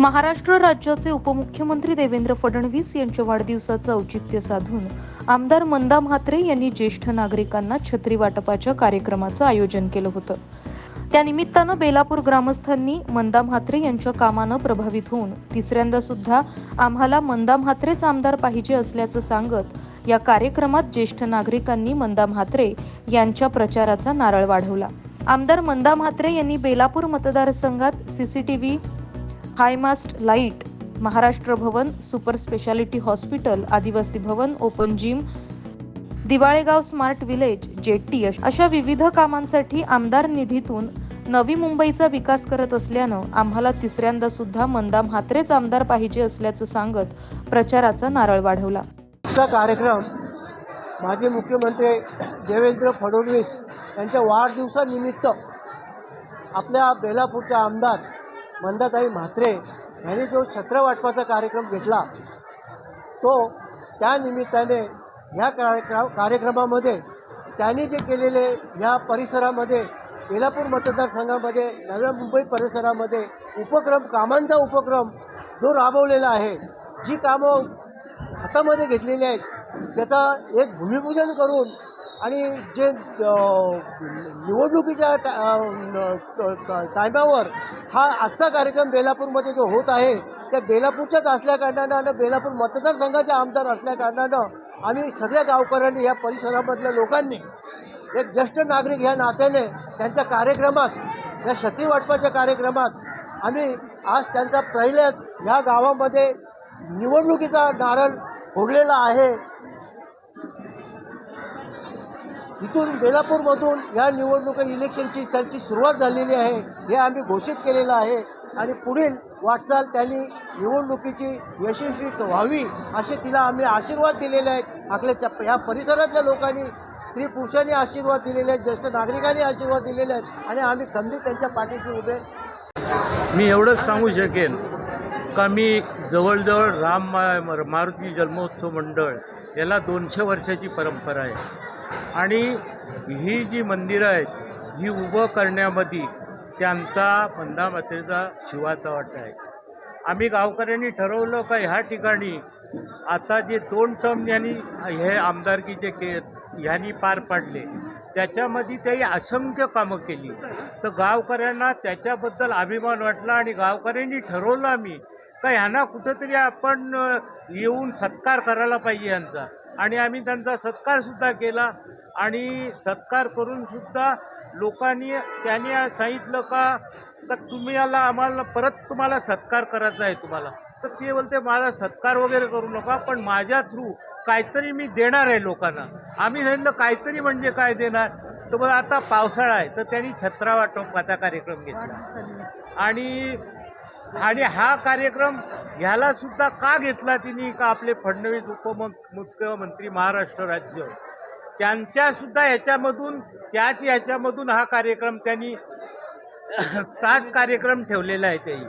महाराष्ट्र राज्याचे उपमुख्यमंत्री देवेंद्र फडणवीस यांच्या वाढदिवसाचं औचित्य साधून आमदार मंदा म्हात्रे यांनी ज्येष्ठ नागरिकांना छत्री वाटपाच्या कार्यक्रमाचं आयोजन केलं होतं. त्यानिमित्तानं बेलापूर ग्रामस्थांनी मंदा म्हात्रे यांच्या कामानं प्रभावित होऊन तिसऱ्यांदा सुद्धा आम्हाला मंदा म्हात्रेच आमदार पाहिजे असल्याचं सांगत या कार्यक्रमात ज्येष्ठ नागरिकांनी मंदा म्हात्रे यांच्या प्रचाराचा नारळ वाढवला. आमदार मंदा म्हात्रे यांनी बेलापूर मतदारसंघात CCTV high mast light Maharashtra Bhavan super speciality hospital Adivasi Bhavan open gym Diwalegaon smart village jetty अशा विविध कामांसाठी आमदार निधीतून नवी मुंबईचा विकास करत असल्यानं आम्हाला तिसऱ्यांदा सुद्धा मंदाम हात्रेच आमदार पाहिजे असल्याचं सांगत प्रचाराचा नारळ वाढवला. आजचा कार्यक्रम माजी मुख्यमंत्री देवेंद्र फडणवीस यांच्या वाढदिवसानिमित्त आपल्या बेलापूरच्या आमदार मंदाताई म्हात्रे यांनी जो छत्र वाटपाचा कार्यक्रम घेतला तो त्या निमित्ताने ह्या कार्यक्रम कार्यक्रमामध्ये त्यांनी जे केलेले ह्या परिसरामध्ये बेलापूर मतदारसंघामध्ये नव्या मुंबई परिसरामध्ये उपक्रम कामांचा उपक्रम जो राबवलेला आहे जी कामं हातामध्ये घेतलेली आहेत त्याचा एक भूमिपूजन करून आणि जे निवडणुकीच्या टा- टायमावर हा आजचा कार्यक्रम बेलापूरमध्ये जो होत आहे त्या बेलापूरच्याच असल्याकारणानं आणि बेलापूर मतदारसंघाचे आमदार असल्याकारणानं आम्ही सगळ्या गावकऱ्यांनी या परिसरामधल्या लोकांनी एक ज्येष्ठ नागरिक ह्या नात्याने त्यांच्या कार्यक्रमात या छत्री वाटपाच्या कार्यक्रमात आम्ही आज त्यांचा पहिल्या ह्या गावामध्ये निवडणुकीचा नारळ फोडलेला आहे. इथून बेलापूरमधून या निवडणुका इलेक्शनची त्यांची सुरुवात झालेली आहे हे आम्ही घोषित केलेलं आहे. आणि पुढील वाटचाल त्यांनी निवडणुकीची यशस्वी व्हावी असे तिला आम्ही आशीर्वाद दिलेले आहेत. आपल्या ह्या परिसरातल्या लोकांनी स्त्री पुरुषांनी आशीर्वाद दिलेले आहेत ज्येष्ठ नागरिकांनी आशीर्वाद दिलेले आहेत आणि आम्ही खंबीर त्यांच्या पाठीशी उभे. मी एवढंच सांगू शकेन का मी जवळजवळ राम मारुती जन्मोत्सव मंडळ याला दोनशे वर्षाची परंपरा आहे. आणि ही जी मंदिरं आहेत ही उभं करण्यामध्ये त्यांचा मंदा मातेचा शिवाचा वाटा आहे. आम्ही गावकऱ्यांनी ठरवलं का ह्या ठिकाणी आता जे दोन टर्म यांनी हे आमदारकीचे के ह्यांनी पार पाडले त्याच्यामध्ये त्याही असंख्य कामं केली. तर गावकऱ्यांना त्याच्याबद्दल अभिमान वाटला आणि गावकऱ्यांनी ठरवलं आम्ही का ह्यांना कुठंतरी आपण येऊन सत्कार करायला पाहिजे यांचा. आणि आम्ही त्यांचा सत्कारसुद्धा केला. आणि सत्कार करूनसुद्धा लोकांनी त्यांनी सांगितलं का तर तुम्ही याला आम्हाला परत तुम्हाला सत्कार करायचा आहे तुम्हाला. तर ते बोलते मला सत्कार वगैरे करू नका पण माझ्या थ्रू काहीतरी मी देणार आहे लोकांना. आम्ही सांगितलं काहीतरी म्हणजे काय देणार? तर बघा आता पावसाळा आहे. तर त्यांनी छत्रा वाटपाचा कार्यक्रम घेतला. आणि आणि हा कार्यक्रम ह्याला सुद्धा का घेतला तिने का आपले फडणवीस उपमुख्यमंत्री महाराष्ट्र राज्य? त्यांच्यासुद्धा ह्याच्यामधून त्याच ह्याच्यामधून हा कार्यक्रम त्यांनी ताच कार्यक्रम ठेवलेला आहे त्याही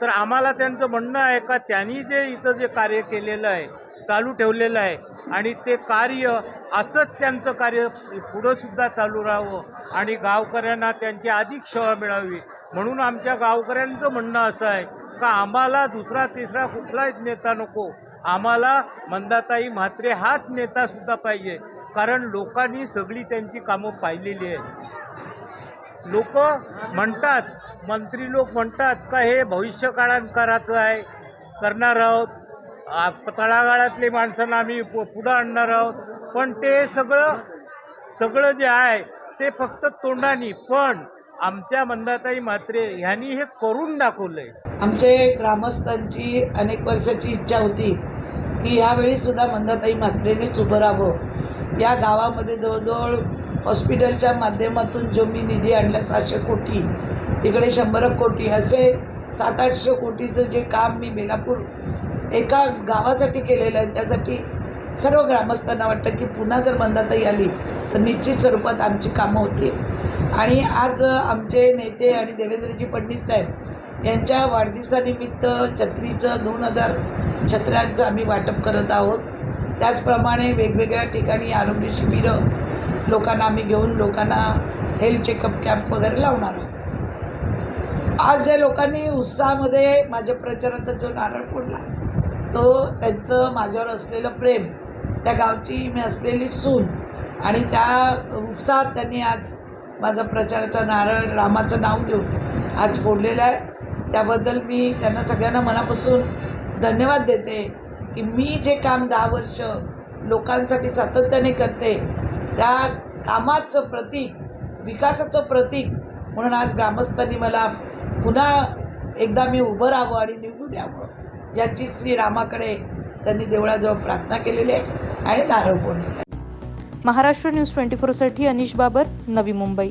तर आम्हाला त्यांचं म्हणणं आहे का त्यांनी जे इथं जे कार्य केलेलं आहे चालू ठेवलेलं आहे आणि ते कार्य असंच त्यांचं कार्य पुढंसुद्धा चालू राहावं आणि गावकऱ्यांना त्यांची अधिक सेवा मिळावी. म्हणून आमच्या गावकऱ्यांचं म्हणणं असं आहे का आम्हाला दुसरा तिसरा कुठलाच नेता नको? आम्हाला मंदाताई म्हात्रे हाच नेतासुद्धा पाहिजे. कारण लोकांनी सगळी त्यांची कामं पाहिलेली आहेत. लोक म्हणतात मंत्री लोक म्हणतात का हे भविष्य काळात करायचं आहे? करणार आहोत. तळागाळातली तळागाळातले माणसांना आम्ही पु- पुढं आणणार आहोत. पण ते सगळं सगळं जे आहे ते फक्त तोंडानी. पण आमच्या मंदाताई म्हात्रे ह्यांनी हे करून दाखवलं आहे आमचे ग्रामस्थांची अनेक वर्षाची इच्छा होती की यावेळी सुद्धा मंदाताई मात्रेनेच उभं राहावं. या गावामध्ये जवळजवळ हॉस्पिटलच्या माध्यमातून जो मी निधी आणला सातशे कोटी तिकडे शंभर कोटी असे सात आठशे कोटीचं जे काम मी बेलापूर एका गावासाठी केलेलं आहे त्यासाठी सर्व ग्रामस्थांना वाटतं की पुन्हा जर मंदाताई आली तर निश्चित स्वरूपात आमची कामं होतील. आणि आज आमचे नेते आणि देवेंद्रजी फडणवीस साहेब यांच्या वाढदिवसानिमित्त छत्रीचं दोन हजार छत्र्यांचं आम्ही वाटप करत आहोत. त्याचप्रमाणे वेगवेगळ्या ठिकाणी आरोग्य शिबिरं लोकांना आम्ही घेऊन लोकांना हेल्थ चेकअप कॅम्प वगैरे लावणार आहोत. आज ज्या लोकांनी उत्साहामध्ये माझ्या प्रचाराचा जो नारळ फोडला तो त्यांचं माझ्यावर असलेलं प्रेम त्या गावची मी असलेली सून. आणि त्या उत्साहात त्यांनी आज माझा प्रचाराचा नारळ रामाचं नाव घेऊन आज फोडलेलं आहे. त्याबद्दल मी त्यांना सगळ्यांना मनापासून धन्यवाद देते की मी जे काम दहा वर्ष लोकांसाठी सातत्याने करते त्या कामाचं प्रतीक विकासाचं प्रतीक म्हणून आज ग्रामस्थांनी मला पुन्हा एकदा मी उभं राहावं आणि निवडून यावं याची श्रीरामाकडे त्यांनी देवळाजवळ प्रार्थना केलेली आहे. आणि नारळ महाराष्ट्र न्यूज ट्वेंटी फोरसाठी अनिश बाबर नवी मुंबई.